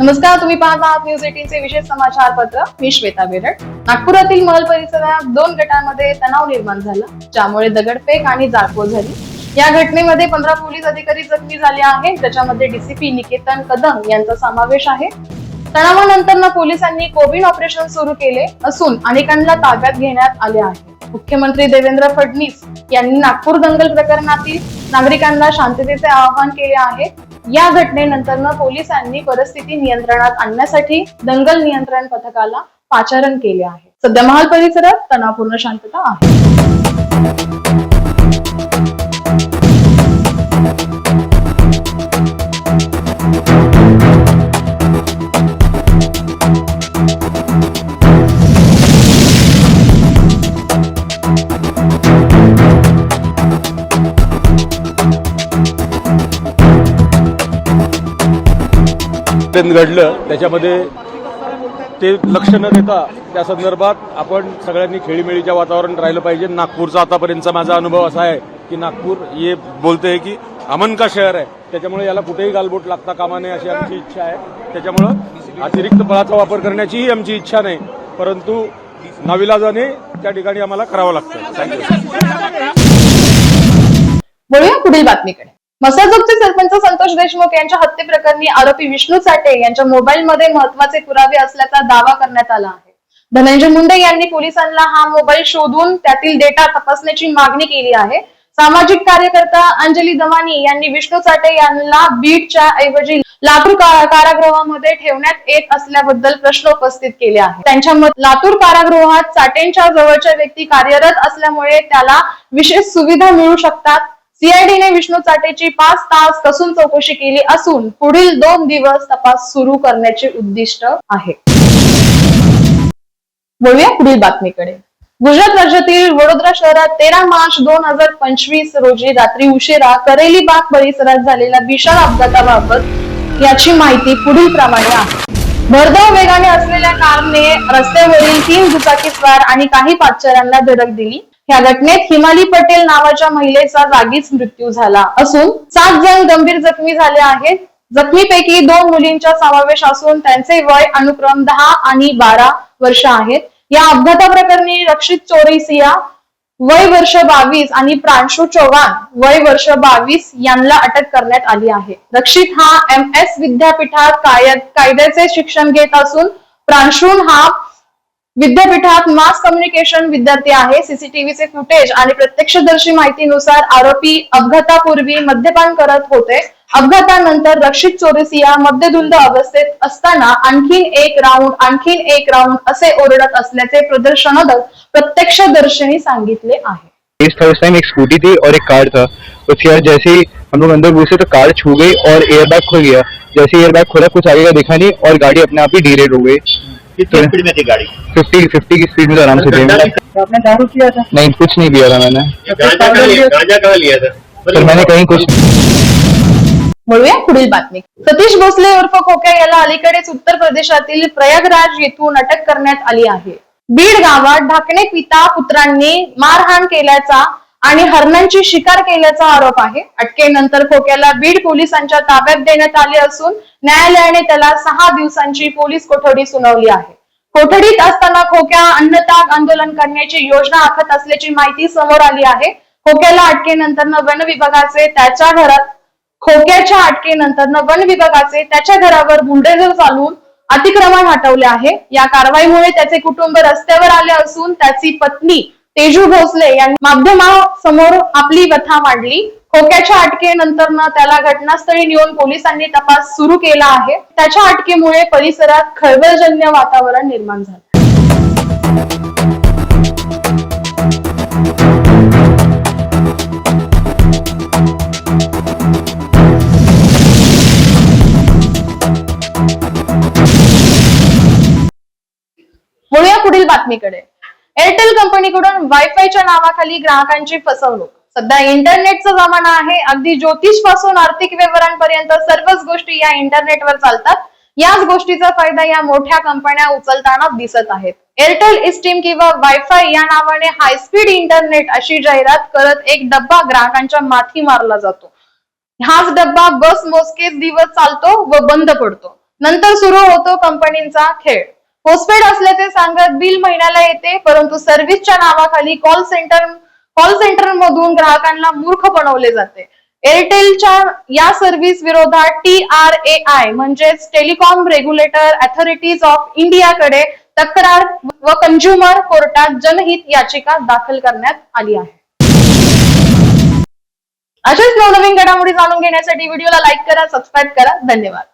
नमस्कार तुम्ही पाहत आहात न्यूज एटीनचे विशेष समाचार पत्र मी श्वेता बेरड. नागपुरातील महल परिसरात दोन गटांमध्ये तणाव निर्माण झाला ज्यामुळे दगडफेक आणि जाळपोळ झाली. या घटनेमध्ये पंधरा पोलीस अधिकारी जखमी झाले आहेत त्याच्यामध्ये डीसीपी निकेतन कदम यांचा समावेश आहे. तणावानंतर पोलिसांनी कोविड ऑपरेशन सुरू केले असून अनेकांना ताब्यात घेण्यात आले आहे. मुख्यमंत्री देवेंद्र फडणवीस यांनी नागपूर दंगल प्रकरणातील नागरिकांना शांततेचे आवाहन केले आहे. या घटनेनंतर पोलिसांनी परिस्थिती नियंत्रणात आणण्यासाठी दंगल नियंत्रण पथकाला पाचारण केले आहे. सध्या महाल परिसरात तणावपूर्ण शांतता आहे. ट्रेन घडलं. त्याच्यामध्ये ते लक्ष न देता त्या संदर्भात आपण सगळ्यांनी खेळीमेळीच्या वातावरण राहिलं पाहिजे. नागपूरचा आतापर्यंतचा माझा अनुभव असा आहे की नागपूर हे बोलते की अमन का शहर आहे. त्याच्यामुळे याला कुठेही गालबोट लागता कामा नये अशी आमची इच्छा आहे. त्याच्यामुळं अतिरिक्त बळाचा वापर करण्याचीही आमची इच्छा नाही. परंतु नाविलाजाने त्या ठिकाणी आम्हाला करावं लागतं. थँक्यू पुढील बातमीकडे. मसाजोगचे सरपंच संतोष देशमुख यांच्या हत्ये प्रकरणी आरोपी विष्णू चाटे यांच्या मोबाईलमध्ये महत्त्वाचे पुरावे असल्याचा दावा करण्यात आला आहे. धनंजय मुंडे यांनी पोलिसांना हा मोबाईल शोधून त्यातील डेटा तपासण्याची मागणी केली आहे. सामाजिक कार्यकर्ता अंजली दमानी यांनी विष्णू चाटे यांना बीडच्या ऐवजी लातूर कारागृहामध्ये ठेवण्यात येत असल्याबद्दल प्रश्न उपस्थित केले आहेत. त्यांच्या मत लातूर कारागृहात चाटेंच्या जवळच्या व्यक्ती कार्यरत असल्यामुळे त्याला विशेष सुविधा मिळू शकतात सीआयडीने विष्णू चाटेची पाच तास कसून चौकशी केली असून पुढील दोन दिवस तपास सुरू करण्याचे उद्दिष्ट आहे. बोलूया पुढील बातमीकडे. गुजरात राज्यातील वडोदरा शहरात तेरा मार्च दोन हजार पंचवीस रोजी रात्री उशिरा करेली बाग परिसरात झालेल्या विशाल अपघाताबाबत याची माहिती पुढील प्रमाणे आहे. भरधाव वेगाने असलेल्या कारने रस्त्यावरील तीन दुचाकी स्वार आणि काही पादचाऱ्यांना धडक दिली. या घटनेत हिमाली पटेल नावाच्या महिलेचा जागीच मृत्यू झाला असून सात जण गंभीर जखमी झाले आहेत. जखमीपैकी दोन मुलींचा समावेश असून त्यांचे वय अनुक्रम दहा आणि बारा वर्ष आहेत. या अपघाताप्रकरणी रक्षित चोरसिया वय वर्ष बावीस आणि प्रांशु चव्हाण वय वर्ष बावीस यांना अटक करण्यात आली आहे. रक्षित हा एम एस विद्यापीठात कायद्याचे शिक्षण घेत असून प्रांशुन हा विद्यापीठात मास कम्युनिकेशन विद्यार्थी आहे. सीसीटीव्हीचे फुटेज आणि प्रत्यक्षदर्शी माहितीनुसार आरोपी अपघातापूर्वी मद्यपान करत होते. अपघातानंतर रक्षित चोरसिया मद्यधुंद अवस्थेत असताना आणखीन एक राऊंड आणखीन एक राऊंड असे ओरडत असल्याचे प्रदर्शन प्रत्यक्षदर्शींनी सांगितले आहे. था उस टाइम एक स्कूटी थी और एक कार था। उसके बाद जैसे ही हम लोग अंदर घुसे तो कार छू गई और एयरबैग खुल गया। जैसे एयरबैग खुला कुछ आगे का दिखा नहीं और गाड़ी अपने आप ही डीरेट हो गई। कितनी स्पीड में थी गाड़ी. फिफ्टी फिफ्टी की स्पीड में तो आराम से थे आपने दारू किया था? नहीं कुछ नहीं पिया था मैंने। गांजा कहाँ लिया? गांजा कहाँ लिया था? पर मैंने कहीं कुछ वळूया पुढील बातमी. सतीश भोसले उर्फ खोक्या याला अलीकडेच उत्तर प्रदेशातील प्रयागराज येथून अटक करण्यात आली आहे. बीड गावात ढाकणे पिता पुत्रांनी मारहाण केल्याचा आणि हरणांची शिकार केल्याचा आरोप आहे. अटकेनंतर खोक्याला बीड पोलिसांच्या ताब्यात देण्यात आले असून न्यायालयाने त्याला सहा दिवसांची पोलीस कोठडी सुनावली आहे. कोठडीत असताना खोक्या अन्नताग आंदोलन करण्याची योजना आखत असल्याची माहिती समोर आली आहे. खोक्याला अटकेनंतर वन विभागाचे त्याच्या घरात खोक्याच्या अटकेनंतर वन विभागाचे त्याच्या घरावर बुलडोझर चालवून अतिक्रमण हटवले आहे. या कारवाईमुळे त्याचे कुटुंब रस्त्यावर आले असून त्याची पत्नी तेजू भोसले यांनी माध्यमासमोर आपली व्यथा मांडली. खोक्याच्या अटकेनंतर त्याला घटनास्थळी नेऊन पोलिसांनी तपास सुरू केला आहे. त्याच्या अटकेमुळे परिसरात खळबळजन्य वातावरण निर्माण झालं. वळूया पुढील बातमीकडे. एअरटेल कंपनीकडून वायफायच्या नावाखाली ग्राहकांची फसवणूक. सध्या इंटरनेटचा जमाना आहे. अगदी ज्योतिषपासून आर्थिक व्यवहारांपर्यंत सर्वच गोष्टी या इंटरनेटवर चालतात. याच गोष्टीचा फायदा या मोठ्या कंपन्या उचलताना दिसत आहेत. एअरटेल इस्टीम किंवा वायफाय या नावाने हायस्पीड इंटरनेट अशी जाहिरात करत एक डब्बा ग्राहकांच्या माथी मारला जातो. हाच डब्बा बस मोजकेच दिवस चालतो व बंद पडतो. नंतर सुरू होतो कंपनीचा खेळ. पोस्टपेड असल्याचे सांगत बिल महिन्याला येते परंतु सर्व्हिसच्या नावाखाली कॉल सेंटर कॉल सेंटर मधून ग्राहकांना मूर्ख बनवले जाते. एअरटेलच्या या सर्व्हिस विरोधात टी आर ए आय म्हणजेच टेलिकॉम रेग्युलेटर अथॉरिटीज ऑफ इंडियाकडे तक्रार व कंझ्युमर कोर्टात जनहित याचिका दाखल करण्यात आली आहे. अशाच नवनवीन घडामोडी जाणून घेण्यासाठी व्हिडिओला लाईक करा सबस्क्राईब करा. धन्यवाद.